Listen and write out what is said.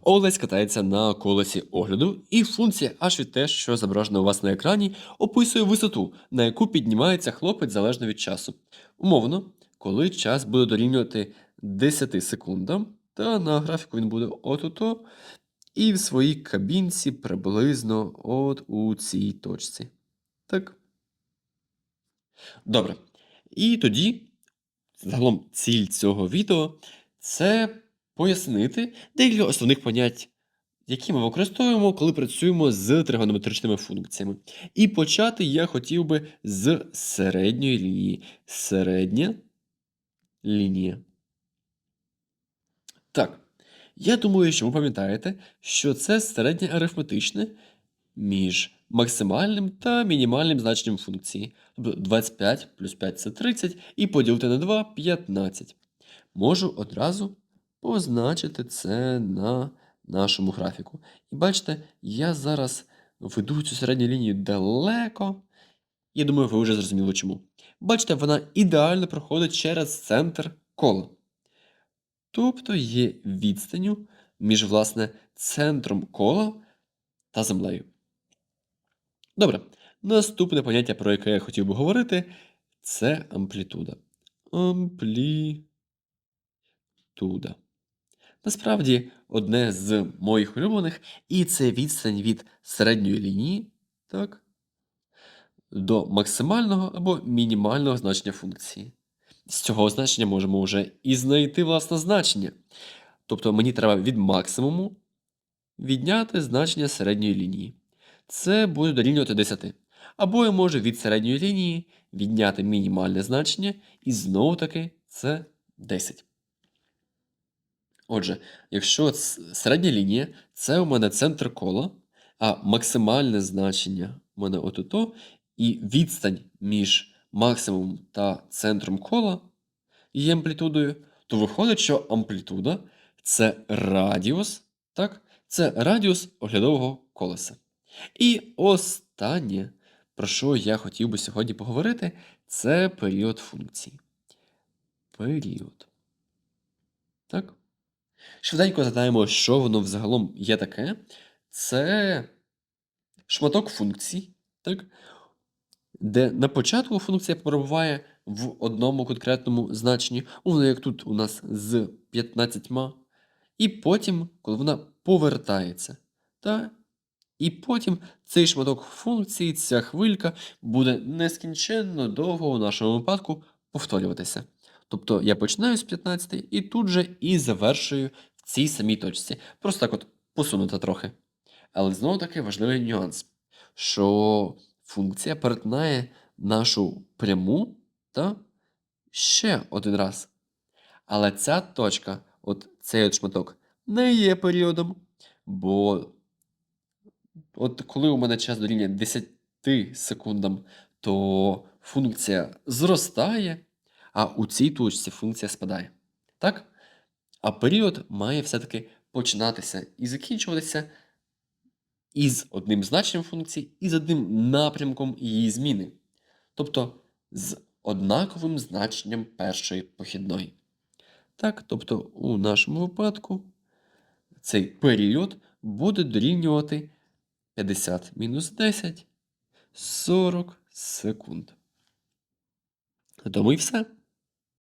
Олесь катається на колесі огляду, і функція аж від те, що зображено у вас на екрані, описує висоту, на яку піднімається хлопець залежно від часу. Умовно, коли час буде дорівнювати 10 секундам, та на графіку він буде от-ото, і в своїй кабінці приблизно от у цій точці. Так. Добре. І тоді, загалом, ціль цього відео це пояснити декілька основних понять, які ми використовуємо, коли працюємо з тригонометричними функціями. І почати я хотів би з середньої лінії. Середня лінія. Так. Я думаю, що ви пам'ятаєте, що це середнє арифметичне між максимальним та мінімальним значенням функції. Тобто 25 плюс 5 це 30, і поділити на 2 15. Можу одразу позначити це на нашому графіку. І бачите, я зараз веду цю середню лінію далеко. Я думаю, ви вже зрозуміли чому. Бачите, вона ідеально проходить через центр кола. Тобто є відстанню між, власне, центром кола та землею. Добре, наступне поняття, про яке я хотів би говорити, це амплітуда. Амплітуда. Насправді, одне з моїх улюблених, і це відстань від середньої лінії, так, до максимального або мінімального значення функції. З цього значення можемо вже і знайти власне значення. Тобто мені треба від максимуму відняти значення середньої лінії. Це буде дорівнювати 10. Або я можу від середньої лінії відняти мінімальне значення, і знову таки це 10. Отже, якщо середня лінія це у мене центр кола, а максимальне значення у мене отуто, і відстань між максимумом та центром кола є амплітудою, то виходить, що амплітуда це радіус, так? Це радіус оглядового колеса. І останнє, про що я хотів би сьогодні поговорити, це період функції. Період. Так? Швиденько згадаємо, що воно взагалом є таке. Це шматок функцій, так? де на початку функція перебуває в одному конкретному значенні, умовно, як тут у нас з 15, і потім, коли вона повертається. Та? І потім цей шматок функції, ця хвилька буде нескінченно довго у нашому випадку повторюватися. Тобто я починаю з 15 і тут же і завершую в цій самій точці. Просто так от посунута трохи. Але знову таки важливий нюанс, що функція перетинає нашу пряму та ще один раз. Але ця точка, от цей от шматок, не є періодом, бо от коли у мене час дорівнює 10 секундам, то функція зростає, а у цій точці функція спадає. Так? А період має все-таки починатися і закінчуватися із одним значенням функції, і з одним напрямком її зміни. Тобто з однаковим значенням першої похідної. Так, тобто у нашому випадку цей період буде дорівнювати 50 мінус 10 40 секунд. Тому і все.